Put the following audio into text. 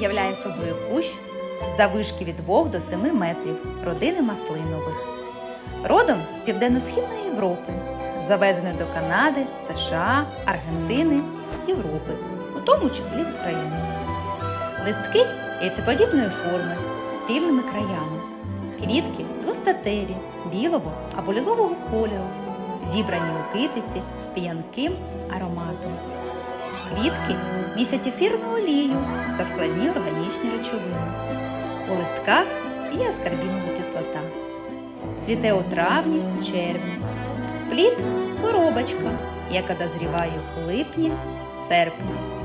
являє собою кущ завишки від 2 до 7 метрів родини маслинових. Родом з Південно-Східної Європи, завезений до Канади, США, Аргентини, Європи, у тому числі в Україну. Листки яйцеподібної форми з цільними краями. Квітки двостатеві, білого або лілового кольору, зібрані у китиці з п'янким ароматом. Квітки містять ефірну олію та складні органічні речовини. У листках є аскарбінова кислота. Цвіте у травні, червні. Плід коробочка, яка дозріває у липні, серпні.